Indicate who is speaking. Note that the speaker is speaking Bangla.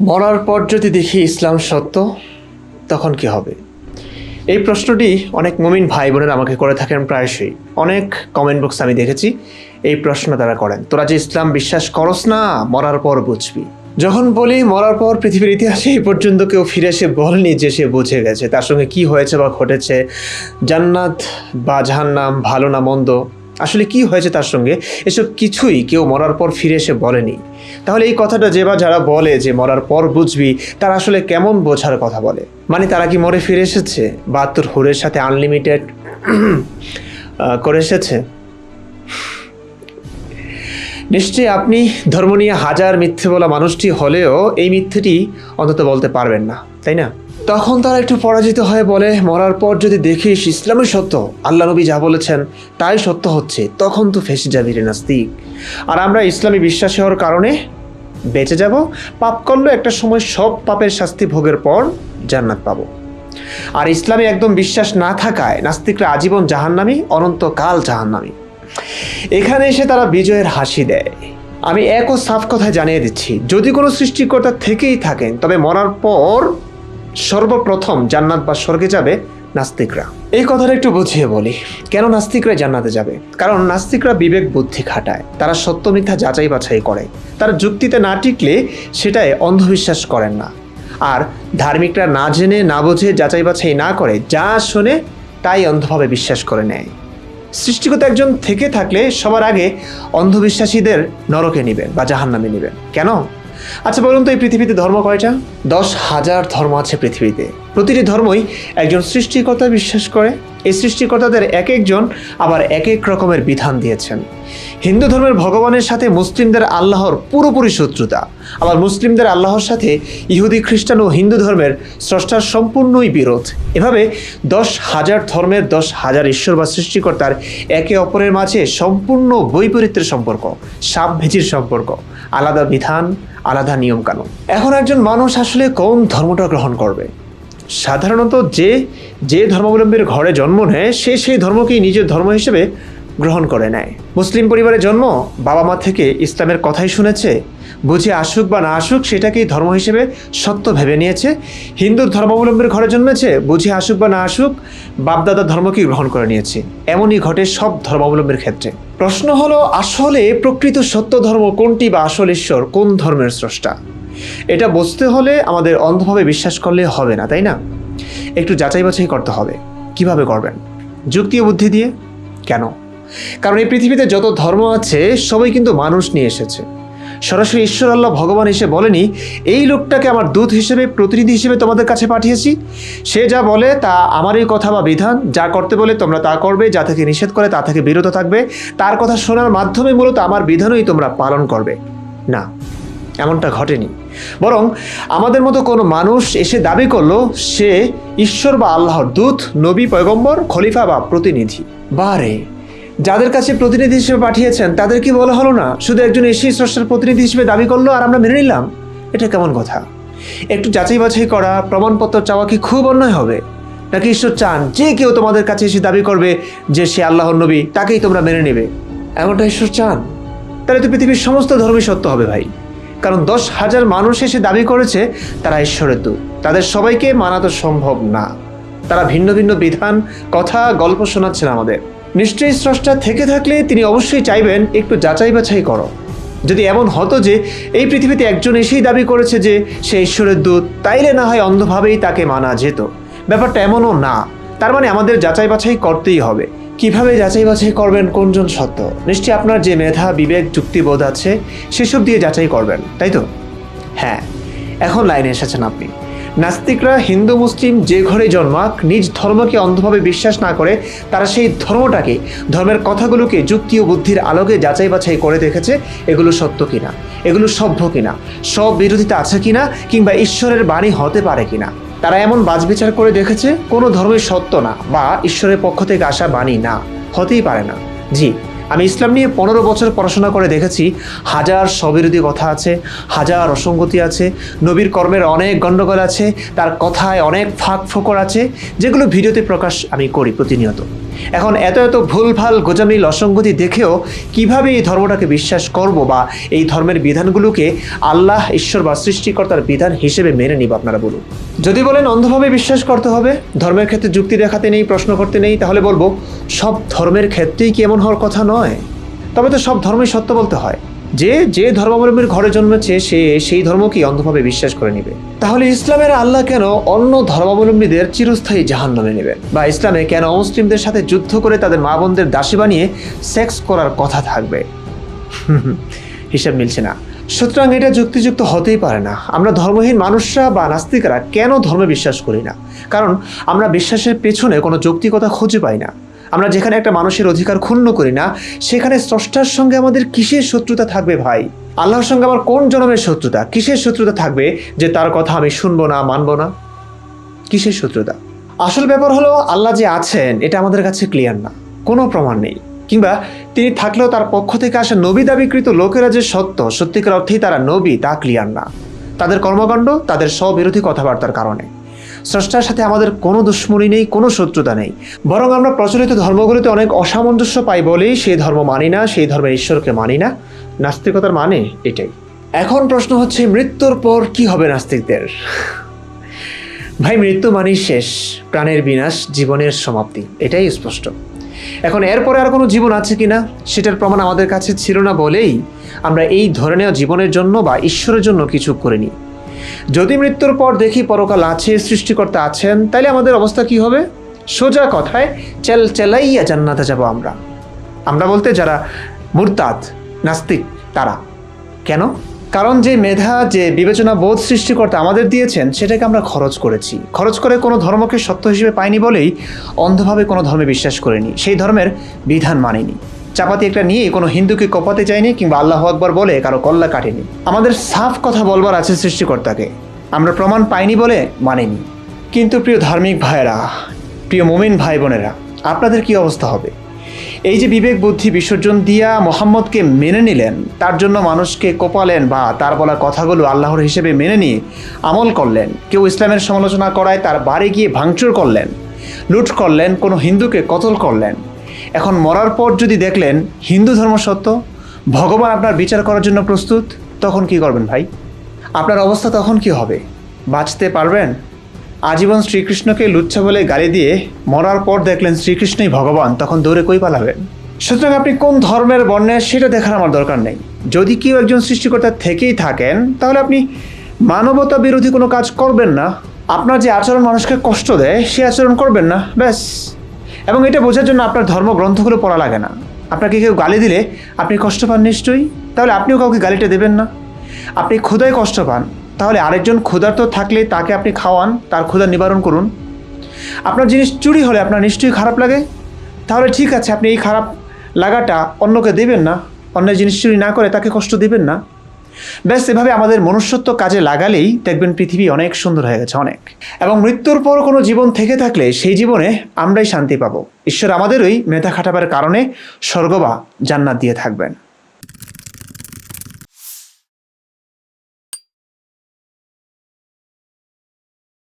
Speaker 1: মরার পর যদি দেখি ইসলাম সত্য, তখন কি হবে? এই প্রশ্নটি অনেক মুমিন ভাই বোনেরা আমাকে করে থাকেন প্রায়শই। অনেক কমেন্ট বক্স আমি দেখেছি, এই প্রশ্ন তারা করেন। তোরা যে ইসলাম বিশ্বাস করস না, মরার পর বুঝবি। যখন বলি মরার পর পৃথিবীর ইতিহাসে এই পর্যন্ত কেউ ফিরে এসে বলেনি যে সে বুঝে গেছে, তার সঙ্গে কি হয়েছে বা ঘটেছে, জান্নাত বা জাহান্নাম ভালো না মন্দ আসলে কি হয়েছে তার সঙ্গে? এসব কিছুই কেউ মরার পর ফিরে এসে বলেনি। তাহলে এই কথাটা যে বা যারা বলে যে মরার পর বুঝবি, তারা আসলে কেমন বোঝার কথা বলে? মানে তারা কি মরে ফিরে এসেছে? বাহাত্তর হোরের সাথে আনলিমিটেড করে এসেছে? নিশ্চয়ই আপনি ধর্ম নিয়ে হাজার মিথ্যে বলা মানুষটি হলেও এই মিথ্যেটি অন্তত বলতে পারবেন না, তাই না? তখন তারা একটু পরাজিত হয়ে বলে, মরার পর যদি দেখিস ইসলামই সত্য, আল্লাহ নবী যা বলেছেন তাই সত্য হচ্ছে, তখন তো ফেসে যাবি রে নাস্তিক। আর আমরা ইসলামী বিশ্বাসী হওয়ার কারণে বেঁচে যাব, পাপ করলে একটা সময় সব পাপের শাস্তি ভোগের পর জান্নাত পাবো। আর ইসলামে একদম বিশ্বাস না থাকায় নাস্তিকরা আজীবন জাহান্নামী, অনন্তকাল জাহান্নামী। এখানে এসে তারা বিজয়ের হাসি দেয়। আমি এক ও সাফ কথায় জানিয়ে দিচ্ছি, যদি কোনো সৃষ্টিকর্তা থেকেই থাকেন, তবে মরার পর সর্বপ্রথম জান্নাত বা স্বর্গে যাবে নাস্তিকরা। এই কথাটা একটু বুঝিয়ে বলি। কেন নাস্তিকরা জান্নাতে যাবে? কারণ নাস্তিকরা বিবেক বুদ্ধি খাটায়। তারা সত্য, মিথ্যা যাচাই বাছাই করে। তারা যুক্তিতে না টিকলে সেটাই অন্ধবিশ্বাস করেন না। আর ধার্মিকরা না জেনে, না বুঝে, যাচাই বাছাই না করে, যা শোনে তাই অন্ধভাবে বিশ্বাস করে নেয়। সৃষ্টিকর্তা একজন থেকে থাকলে সবার আগে অন্ধবিশ্বাসীদের নরকে নেবেন বা জাহান্নামে নেবেন। কেন? আচ্ছা বলুন তো এই পৃথিবীতে ধর্ম কয়টা? দশ হাজার ধর্ম আছে পৃথিবীতে। প্রতিটি ধর্মই একজন সৃষ্টিকর্তা বিশ্বাস করে। এই সৃষ্টিকর্তাদের এক একজন আবার এক এক রকমের বিধান দিয়েছেন। হিন্দু ধর্মের ভগবানের সাথে মুসলিমদের আল্লাহর পুরোপুরি শত্রুতা। আবার মুসলিমদের আল্লাহর সাথে ইহুদি, খ্রিস্টান ও হিন্দু ধর্মের স্রষ্টার সম্পূর্ণই বিরোধ। এভাবে দশ হাজার ধর্মের দশ হাজার ঈশ্বর বা সৃষ্টিকর্তার একে অপরের মাঝে সম্পূর্ণ বৈপরীত্যের সম্পর্ক সাপ ভেজির সম্পর্ক, আলাদা বিধান, আলাদা নিয়মকানুন। এখন একজন মানুষ আসলে কোন ধর্মটা গ্রহণ করবে? সাধারণত যে যে ধর্মাবলম্বীর ঘরে জন্ম নেয়, সে সেই ধর্মকেই নিজের ধর্ম হিসেবে গ্রহণ করে নেয়। মুসলিম পরিবারে জন্ম, বাবা মা থেকে ইসলামের কথাই শুনেছে, বুঝে আসুক বা না আসুক, সেটাকেই ধর্ম হিসেবে সত্য ভেবে নিয়েছে। হিন্দুর ধর্মাবলম্বীর ঘরে জন্মেছে, বুঝে আসুক বা না আসুক, বাপদাদা ধর্মকেই গ্রহণ করে নিয়েছে। এমনই ঘটে সব ধর্মাবলম্বীর ক্ষেত্রে। প্রশ্ন হলো, আসলে প্রকৃত সত্য ধর্ম কোনটি বা আসল ঈশ্বর কোন ধর্মের স্রষ্টা? এটা বুঝতে হলে আমাদের অন্ধভাবে বিশ্বাস করলে হবে না, তাই না? একটু যাচাই বাছাই করতে হবে, কীভাবে করবেন? যুক্তি ও বুদ্ধি দিয়ে? কেন? কারণ এই পৃথিবীতে যত ধর্ম আছে, সবাই কিন্তু মানুষ নিয়ে এসেছে। সরাসরি ঈশ্বর, আল্লাহ, ভগবান এসে বলেনি, এই লোকটাকে আমার দূত হিসেবে, প্রতিনিধি হিসেবে তোমাদের কাছে পাঠিয়েছি। সে যা বলে তা আমারই কথা বা বিধান। যা করতে বলে তোমরা তা করবে, যা থেকে নিষেধ করে তা থেকে বিরত থাকবে। তার কথা শোনার মাধ্যমে মূলত আমার বিধানই তোমরা পালন করবে। না। এমনটা ঘটেনি। বরং আমাদের মতো কোনো মানুষ এসে দাবি করল, সে ঈশ্বর বা আল্লাহর দূত, নবী, পয়গম্বর, খলিফা বা প্রতিনিধি। বারে, যাদের কাছে প্রতিনিধি হিসেবে পাঠিয়েছেন, তাদের কি বলা হলো না? শুধু একজন এসে স্রষ্টার প্রতিনিধি হিসেবে দাবি করল আর আমরা মেনে নিলাম? এটা কেমন কথা? একটু যাচাই বাছাই করা, প্রমাণপত্র চাওয়া কি খুব অন্যায় হবে? নাকি ঈশ্বর চান যে কেউ তোমাদের কাছে এসে দাবি করবে যে সে আল্লাহর নবী, তাকেই তোমরা মেনে নেবে? এমনটা ঈশ্বর চান? তাহলে তো পৃথিবীর সমস্ত ধর্মই সত্য হবে ভাই। কারণ দশ হাজার মানুষ এসে দাবি করেছে, তারা ঈশ্বরের দূত। তাদের সবাইকে মানা তো সম্ভব না। তারা ভিন্ন ভিন্ন বিধান, কথা, গল্প শোনাচ্ছেন আমাদের। নিশ্চয়ই স্রষ্টা থেকে থাকলে তিনি অবশ্যই চাইবেন, একটু যাচাই বাছাই করো। যদি এমন হতো যে এই পৃথিবীতে একজন এসেই দাবি করেছে যে সে ঈশ্বরের দূত, তাইলে না হয় অন্ধভাবেই তাকে মানা যেত। ব্যাপারটা এমনও না। তার মানে আমাদের যাচাই বাছাই করতেই হবে। কীভাবে যাচাই বাছাই করবেন, কোনজন সত্য? নিশ্চয়ই আপনার যে মেধা, বিবেক, যুক্তিবোধ আছে, সেসব দিয়ে যাচাই করবেন, তাই তো? হ্যাঁ এখন লাইনে এসেছেন আপনি। নাস্তিকরা হিন্দু, মুসলিম যে ঘরে জন্মাক, নিজ ধর্মকে অন্ধভাবে বিশ্বাস না করে, তারা সেই ধর্মটাকে, ধর্মের কথাগুলোকে, যুক্তি ও বুদ্ধির আলোকে যাচাই বাছাই করে দেখেছে, এগুলো সত্য কিনা, এগুলো সভ্য কিনা, সব বিরোধিতা আছে কিনা, কিংবা ঈশ্বরের বাণী হতে পারে কিনা। তারা এমন বাজবিচার করে দেখেছে, কোনো ধর্মের সত্য না, বা ঈশ্বরের পক্ষ থেকে আসা বাণী না, হতেই পারে না। জি আমি ইসলাম নিয়ে পনেরো বছর পড়াশোনা করে দেখেছি। হাজার স্ববিরোধী কথা আছে, হাজার অসঙ্গতি আছে, নবীর কর্মের অনেক গণ্ডগোল আছে, তার কথায় অনেক ফাঁক ফোকর আছে, যেগুলো ভিডিওতে প্রকাশ আমি করি প্রতিনিয়ত। এখন এত এত ভুলভাল, গোজামিল, অসঙ্গতি দেখেও কীভাবে এই ধর্মটাকে বিশ্বাস করব বা এই ধর্মের বিধানগুলোকে আল্লাহ, ঈশ্বর বা সৃষ্টিকর্তার বিধান হিসেবে মেনে নিব আপনারা বলুন। যদি বলেন অন্ধভাবে বিশ্বাস করতে হবে, ধর্মের ক্ষেত্রে যুক্তি দেখাতে নেই, প্রশ্ন করতে নেই, তাহলে বলব, সব ধর্মের ক্ষেত্রেই কি এমন হওয়ার কথা নয়? তবে তো সব ধর্মই সত্য বলতে হয়। যে যে ধর্মাবলম্বীর ঘরে জন্মেছে, সে সেই ধর্মকেই অন্ধভাবে বিশ্বাস করে নেবে। তাহলে ইসলামের আল্লাহ কেন অন্য ধর্মাবলম্বীদের চিরস্থায়ী জাহান নামে নেবেন? বা ইসলামে কেন মুসলিমদের সাথে যুদ্ধ করে তাদের মা বোনদের দাসী বানিয়ে সেক্স করার কথা থাকবে? হিসাব মিলছে না। সুতরাং এটা যুক্তিযুক্ত হতেই পারে না। আমরা ধর্মহীন মানুষরা বা নাস্তিকরা কেন ধর্মে বিশ্বাস করি না? কারণ আমরা বিশ্বাসের পেছনে কোনো যৌক্তিকতা খুঁজে পাই না। আমরা যেখানে একটা মানুষের অধিকার ক্ষুণ্ণ করি না, সেখানে স্রষ্টার সঙ্গে আমাদের কিসের শত্রুতা থাকবে ভাই? আল্লাহর সঙ্গে আমার কোন জনমের শত্রুতা? কিসের শত্রুতা থাকবে যে তার কথা আমি শুনব না, মানবো না? কিসের শত্রুতা? আসল ব্যাপার হলো, আল্লাহ যে আছেন, এটা আমাদের কাছে ক্লিয়ার না। কোনো প্রমাণ নেই। কিংবা তিনি থাকলেও তার পক্ষ থেকে আসা নবী দাবিকৃত লোকেরা যে সত্য, সত্যিকার অর্থেই তারা নবী, তা ক্লিয়ার না। তাদের কর্মকাণ্ড, তাদের স্ববিরোধী কথাবার্তার কারণে। স্রষ্টার সাথে আমাদের কোনো দুশ্মনী নেই, কোনো শত্রুতা নেই। বরং আমরা প্রচলিত ধর্মগুলিতে অনেক অসামঞ্জস্য পাই বলেই সেই ধর্ম মানি না, সেই ধর্মের ঈশ্বরকে মানি না। নাস্তিকতার মানে এটাই। এখন প্রশ্ন হচ্ছে, মৃত্যুর পর কি হবে নাস্তিকদের? ভাই, মৃত্যু মানেই শেষ, প্রাণের বিনাশ, জীবনের সমাপ্তি, এটাই স্পষ্ট। এখন এরপরে আর কোনো জীবন আছে কিনা, সেটার প্রমাণ আমাদের কাছে ছিল না বলেই আমরা এই ধরে নেওয়া জীবনের জন্য বা ঈশ্বরের জন্য কিছু করিনি। যদি মৃত্যুর পর দেখি পরকাল আছে, সৃষ্টিকর্তা আছেন তাহলে আমাদের অবস্থা কি হবে? সোজা কথায়, চেল চেলাইয়া জান্নাতে যাব আমরা। আমরা বলতে, যারা মুরতাদ, নাস্তিক, তারা। কেন? কারণ যে মেধা, যে বিবেচনা বোধ সৃষ্টিকর্তা আমাদের দিয়েছেন, সেটাকে আমরা খরচ করেছি। খরচ করে কোনো ধর্মকে সত্য হিসেবে পাইনি বলেই অন্ধভাবে কোনো ধর্মে বিশ্বাস করিনি। সেই ধর্মের বিধান মানিনি। চাপাতি একটা নিয়ে কোনো হিন্দুকে কপাতে চাইনি কিংবা আল্লাহ আকবর বলে কারও কল্লা কাটেনি। আমাদের সাফ কথা বলবার আছে সৃষ্টিকর্তাকে। আমরা প্রমাণ পাইনি বলে মানিনি। কিন্তু প্রিয় ধার্মিক ভাইয়েরা, প্রিয় মুমিন ভাই বোনেরা আপনাদের কি অবস্থা হবে? এই যে বিবেক, বুদ্ধি, বিসর্জন দিয়া মোহাম্মদকে মেনে নিলেন, তার জন্য মানুষকে কোপালেন বা তার বলা কথাগুলো আল্লাহর হিসেবে মেনে নিয়ে আমল করলেন, কেউ ইসলামের সমালোচনা করায় তার বাড়ি গিয়ে ভাঙচুর করলেন, লুট করলেন, কোনো হিন্দুকে কতল করলেন এখন মরার পর যদি দেখলেন হিন্দু ধর্ম সত্য, ভগবান আপনার বিচার করার জন্য প্রস্তুত, তখন কি করবেন ভাই? আপনার অবস্থা তখন কি হবে? বাঁচতে পারবেন? আজীবন শ্রীকৃষ্ণকে লুচ্ছা বলে গালি দিয়ে মরার পর দেখলেন শ্রীকৃষ্ণই ভগবান, তখন দৌড়ে কই পালাবেন? সুতরাং আপনি কোন ধর্মের বর্ণের সেটা দেখার আমার দরকার নেই। যদি কেউ একজন সৃষ্টিকর্তা থেকেই থাকেন, তাহলে আপনি মানবতা বিরোধী কোনো কাজ করবেন না। আপনার যে আচরণ মানুষকে কষ্ট দেয়, সে আচরণ করবেন না, ব্যাস। এবং এটা বোঝার জন্য আপনার ধর্মগ্রন্থগুলো পড়া লাগে না। আপনাকে কেউ গালি দিলে আপনি কষ্ট পান নিশ্চয়ই। তাহলে আপনিও কাউকে গালিটা দেবেন না। আপনি ক্ষুধায় কষ্ট পান। তাহলে আরেকজন ক্ষুধার্ত থাকলে তাকে আপনি খাওয়ান, তার ক্ষুধা নিবারণ করুন। আপনার জিনিস চুরি হলে আপনার নিশ্চয়ই খারাপ লাগে। তাহলে ঠিক আছে, আপনি এই খারাপ লাগাটা অন্যকে দেবেন না। অন্যের জিনিস চুরি না করে তাকে কষ্ট দেবেন না। ব্যাস, এভাবে আমাদের মনুষ্যত্ব কাজে লাগালেই দেখবেন পৃথিবী অনেক সুন্দর হয়ে গেছে, অনেক। এবং মৃত্যুর পর কোনো জীবন থেকে থাকলে সেই জীবনে আমরাই শান্তি পাবো। ঈশ্বর আমাদেরই মেধা খাটাবার কারণে স্বর্গবা জান্নাত দিয়ে থাকবেন।